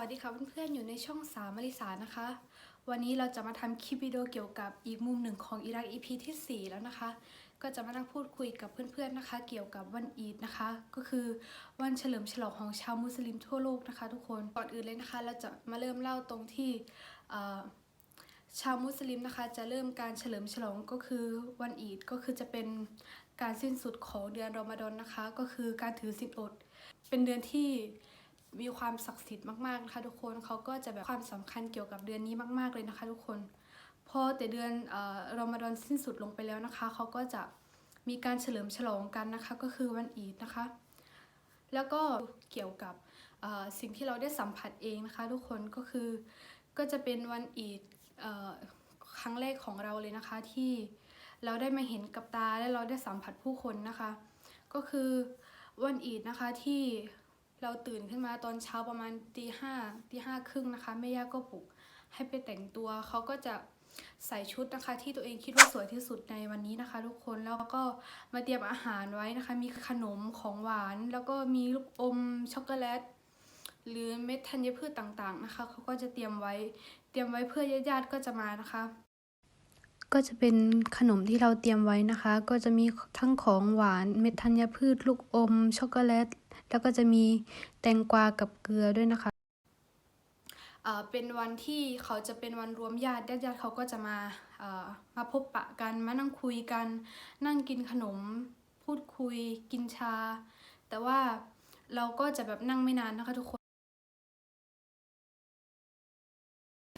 วัสดีค่ะเพื่อนๆอยู่ในช่องสามมาริสานะคะ วันนี้เราจะมาทำคลิปวิดีโอเกี่ยวกับอีกมุมหนึ่งของอิรัก EP ที่ 4 แล้วนะคะ ก็จะมานั่งพูดคุยกับเพื่อนๆนะคะ เกี่ยวกับวันอีดนะคะ ก็คือวันเฉลิมฉลองของชาวมุสลิมทั่วโลกนะคะ ทุกคนก่อนอื่นเลยนะคะ เราจะมาเริ่มเล่าตรงที่ชาวมุสลิมนะคะจะเริ่มการเฉลิมฉลองก็คือวันอีดก็คือจะเป็นการสิ้นสุดของเดือนรอมฎอนนะคะ ก็คือการถือศีลอด เป็นเดือนที่ มีความศักดิ์สิทธิ์มากๆนะคะทุกคนเขาก็จะแบบความสำคัญเกี่ยวกับเดือนนี้มาก ๆเลยนะคะทุกคน พอแต่เดือนเอ่อรอมฎอนสิ้นสุดลงไปแล้วนะคะเขาก็จะมีการเฉลิมฉลองกันนะคะก็คือวันอีดนะคะ แล้วก็เกี่ยวกับสิ่งที่เราได้สัมผัสเองนะคะ ทุกคนก็คือก็จะเป็นวันอีดครั้งแรกของเราเลยนะคะที่เราได้มาเห็นกับตาและเราได้สัมผัสผู้คนนะคะ ก็คือวันอีดนะคะที่ เราตื่นขึ้นมาตอนเช้าประมาณตีห้าตีห้าครึ่งนะคะแม่ย่าก็ปลุกให้ไปแต่งตัวเขาก็จะใส่ชุดนะคะ ที่ตัวเองคิดว่าสวยที่สุดในวันนี้นะคะ ทุกคนแล้วก็มาเตรียมอาหารไว้นะคะ มีขนมของหวาน แล้วก็มีลูกอมช็อกโกแลตหรือเม็ดธัญพืชต่างๆนะคะเขาก็จะเตรียมไว้เตรียมไว้เพื่อญาติๆก็จะมานะคะ ก็จะเป็นขนมที่เราเตรียมไว้นะคะ ก็จะมีทั้งของหวานเม็ดธัญพืช ลูกอมช็อกโกแลต แล้วก็จะมีแตงกวากับเกลือด้วยนะคะเอ่อเป็นวันที่เขาจะเป็นวันรวมญาติญาติญาติเขาก็จะมาเอ่อมาพบปะกันมานั่งคุยกัน นั่งกินขนม พูดคุย กินชา แต่ว่าเราก็จะแบบนั่งไม่นานนะคะทุกคน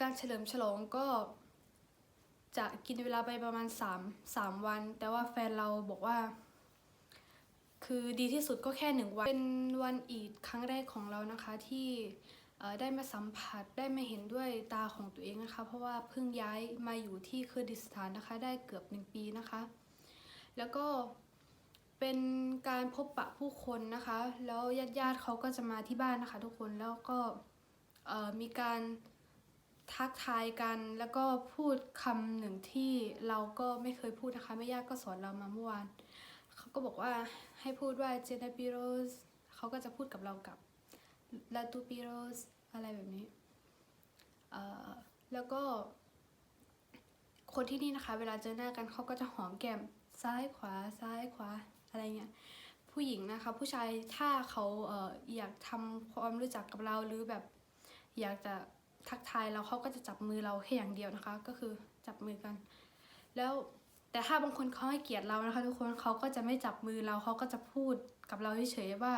การเฉลิมฉลองก็จะกินเวลาไปประมาณ 3 3 วัน แต่ว่าแฟนเราบอกว่า คือดีที่สุดก็แค่หนึ่งวัน เป็นวันอีดครั้งแรกของเรานะคะที่ได้มาสัมผัสได้มาเห็นด้วยตาของตัวเองนะคะ เพราะว่าเพิ่งย้ายมาอยู่ที่เคอร์ดิสถานนะคะ ได้เกือบหนึ่งปีนะคะ แล้วก็เป็นการพบปะผู้คนนะคะ แล้วญาติญาติๆเขาก็จะมาที่บ้านนะคะ ทุกคนแล้วก็มีการทักทายกันแล้วก็พูดคำหนึ่งที่เราก็ไม่เคยพูดนะคะแม่ย่าก็สอนเรามาเมื่อวาน เขาก็บอกว่าให้พูดว่าเจเนปิโรสเขาก็จะพูดกับเรากับลาตูปิโรสอะไรแบบนี้ แล้วก็คนที่นี่นะคะ เวลาเจอหน้ากันเขาก็จะหอมแก้มซ้ายขวาซ้ายขวาอะไรเงี้ยผู้หญิงนะคะ ผู้ชายถ้าเขาเอออยากทำความรู้จักกับเราหรือแบบอยากจะทักทายเราเขาก็จะจับมือเราแค่อย่างเดียวนะคะ ก็คือจับมือกัน แล้ว แต่ถ้าบางคนเขาให้เกียรติเรานะคะ ทุกคนเขาก็จะไม่จับมือเราเขาก็จะพูดกับเราเฉยๆว่า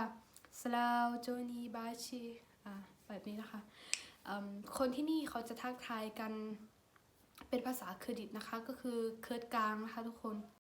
สลาวโจนีบาชีอ่าแบบนี้นะคะคนที่นี่เขาจะทักทายกันเป็นภาษาเคอร์ดิตนะคะ ก็คือเคิร์ดกลางนะคะทุกคน